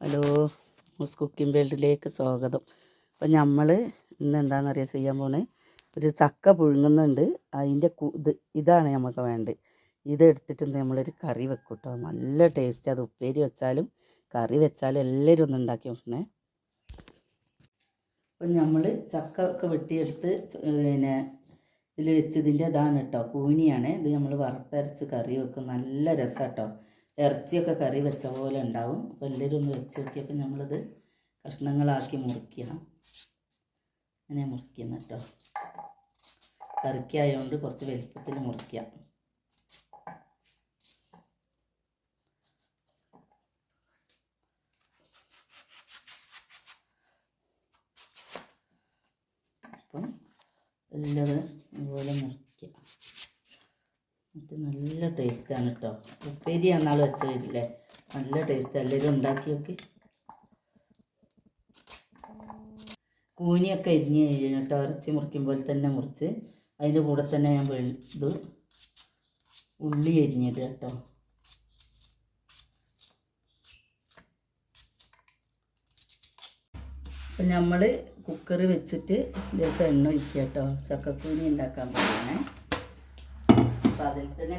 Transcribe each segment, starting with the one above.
Hello മൂസ് cooking വേൾഡിലേക്ക് സ്വാഗതം. അപ്പം നമ്മൾ ഇന്ന് എന്താണെന്ന് അറിയാൻ ചെയ്യാൻ പോണേ? ഒരു ചക്ക പുഴുങ്ങുന്നുണ്ട്. അതിന്റെ ഇത് ഇതാണ് നമുക്ക് വേണ്ടത് ഇതെടുത്തിട്ട് നമ്മളൊരു കറി വെക്കും കേട്ടോ നല്ല ടേസ്റ്റ്. അത് ഉപ്പേരി വെച്ചാലും കറി വെച്ചാലും എല്ലാവരും ഒന്ന് ഉണ്ടാക്കി നോക്കണേ. അപ്പം നമ്മൾ ചക്ക ഒക്കെ വെട്ടിയെടുത്ത് പിന്നെ ഇതിൽ വെച്ചതിന്റെ ഇതാണ് കേട്ടോ. കൂനിയാണ്. ഇത് നമ്മൾ വറുത്തരച്ച് കറി വെക്കും. നല്ല രസം കേട്ടോ ഇറച്ചിയൊക്കെ കറി വെച്ച പോലെ ഉണ്ടാവും. അപ്പോൾ എല്ലാവരും ഒന്ന് വെച്ച് നോക്കിയപ്പോൾ നമ്മളിത് കഷ്ണങ്ങളാക്കി മുറിക്കുക അങ്ങനെ മുറിക്കുന്ന കേട്ടോ. കറിക്കായതുകൊണ്ട് കുറച്ച് വലിപ്പത്തിൽ മുറിക്കുക അപ്പം എല്ലാം ഇതുപോലെ മുറിക്കുക എന്നിട്ട് നല്ല ടേസ്റ്റാണ് കേട്ടോ ഉപ്പേരി അന്നാൾ വെച്ചില്ലേ നല്ല ടേസ്റ്റ് എല്ലാവരും ഉണ്ടാക്കി നോക്കി. കൂനിയൊക്കെ എരിഞ്ഞ് കഴിഞ്ഞു കേട്ടോ ഇറച്ചി പോലെ തന്നെ മുറിച്ച്. അതിന്റെ കൂടെ തന്നെ ഞാൻ ഇത് ഉള്ളി എരിഞ്ഞത് കേട്ടോ അപ്പം നമ്മൾ കുക്കർ വെച്ചിട്ട് ദിവസം എണ്ണ ഒഴിക്കുക കേട്ടോ ചക്കക്കൂനി ഉണ്ടാക്കാൻ അപ്പം അതിൽ തന്നെ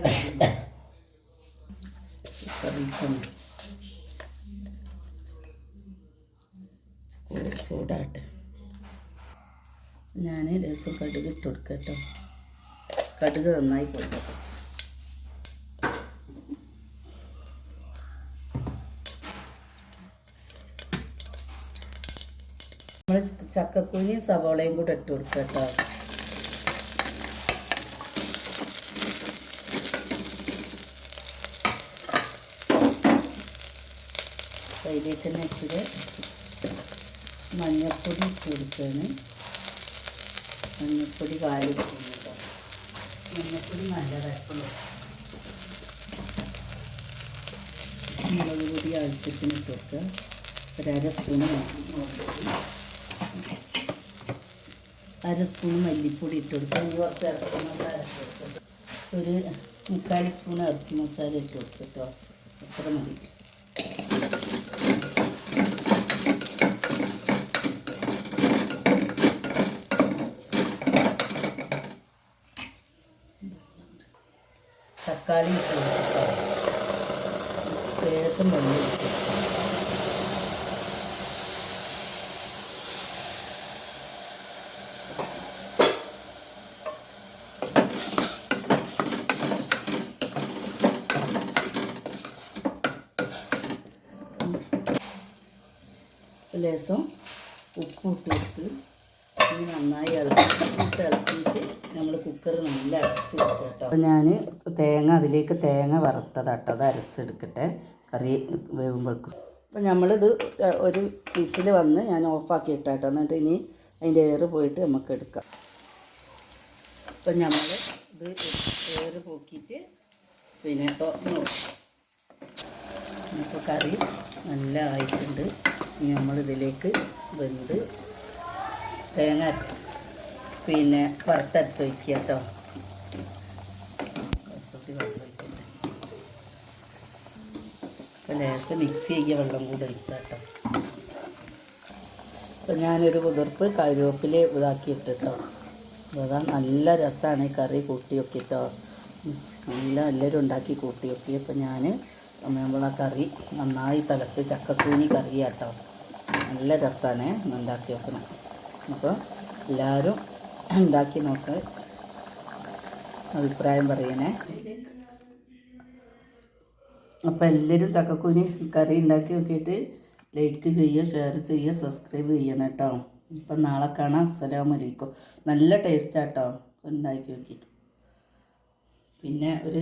കുക്കറിൽ ചൂടാട്ടെ. ഞാൻ രസം കടുക് ഇട്ട് കൊടുക്കട്ടോ. കേട്ടോ കടുക് നന്നായി കൊടുക്കട്ടെ നമ്മൾ ചക്കക്കുഴിയും സവോളയും കൂടെ ഇട്ട് കൊടുക്കുക കേട്ടോ ഇതിലേക്ക് തന്നെ ഇച്ചിരി മഞ്ഞൾപ്പൊടി ഇട്ട് മഞ്ഞൾപ്പൊടി കാലി മഞ്ഞൾപ്പൊടി മഞ്ഞൾപ്പൊടി നല്ലതായിട്ടുള്ളൂ മുളക് പൊടി ആവശ്യത്തിന് ഇട്ട് കൊടുക്കുക ഒരര സ്പൂണ് അര സ്പൂൺ മല്ലിപ്പൊടി ഇട്ട് കൊടുക്കുക ഇനി കുറച്ച് ഇറച്ചി മസാല ഇട്ട് കൊടുക്കുക. ഒരു മുക്കാൽ സ്പൂൺ ഇറച്ചി മസാല ഇട്ട് കൊടുക്കുക കേട്ടോ. അത്ര മതി. തക്കാളി ഇട്ട് കൊടുക്കുക ശേഷം വെള്ളം ഇട്ട് കൊടുക്കുക ലേസം ഉപ്പ് ഇട്ട് കൊടുത്ത് ഇനി നന്നായി ഇളക്കിയിട്ട് ഇളക്കിയിട്ട് നമ്മൾ കുക്കർ നല്ല അടച്ചിട്ട് കേട്ടോ. അപ്പോൾ ഞാൻ തേങ്ങ അതിലേക്ക് തേങ്ങ വറുത്തതാട്ടോ. അത് അരച്ചെടുക്കട്ടെ. കറി വേവുമ്പോഴേക്കും അപ്പോൾ നമ്മളിത് ഒരു വിസിൽ വന്ന് ഞാൻ ഓഫാക്കി ഇട്ടാട്ടോ എന്നിട്ട് ഇനി അതിന്റെ എയർ പോയിട്ട് നമുക്ക് എടുക്കാം. അപ്പം നമ്മൾ ഇത് എയർ പോക്കിയിട്ട് പിന്നെ ഇപ്പോൾ നോക്കാം. ഇപ്പോൾ കറി നല്ല ആയിട്ടുണ്ട് ഇനി നമ്മളിതിലേക്ക് വെന്ത് തേങ്ങ പിന്നെ വറുത്തരച്ച് വയ്ക്കുക കേട്ടോ. ലേശം മിക്സ് ചെയ്യുക വെള്ളം കൂടെ ഒഴിച്ചാൽ കേട്ടോ. അപ്പം ഞാനൊരു കുതിർപ്പ് കരുവേപ്പില ഇതാക്കി ഇട്ടിട്ടോ അതാ നല്ല രസമാണ് കറി കൂട്ടി. വെക്കിട്ടോ നല്ല എല്ലാവരും ഉണ്ടാക്കി കൂട്ടി അപ്പം ഞാൻ അമ്മയമ്പള കറി നന്നായി തിളച്ച് ചക്കക്കൂനി കറിയാട്ടോ നല്ല രസമാണ് ഉണ്ടാക്കി വെക്കണം അപ്പോൾ എല്ലാവരും ഉണ്ടാക്കി നോക്ക്. അഭിപ്രായം പറയണേ. അപ്പോൾ എല്ലാവരും ചക്കക്കൂനി കറി ഉണ്ടാക്കി നോക്കിയിട്ട് ലൈക്ക് ചെയ്യുക ഷെയർ ചെയ്യുക സബ്സ്ക്രൈബ് ചെയ്യണം കേട്ടോ. അപ്പം നാളെ കാണാം. അസ്സലാമലൈക്കും നല്ല ടേസ്റ്റാട്ടോ ഉണ്ടാക്കി നോക്കിയിട്ട് പിന്നെ ഒരു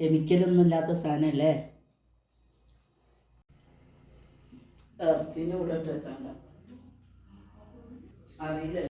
കെമിക്കലൊന്നും ഇല്ലാത്ത സാധനമല്ലേ ഇറച്ചീന്റെ കൂടെ ഇട്ട് വെച്ചാൽ I mean.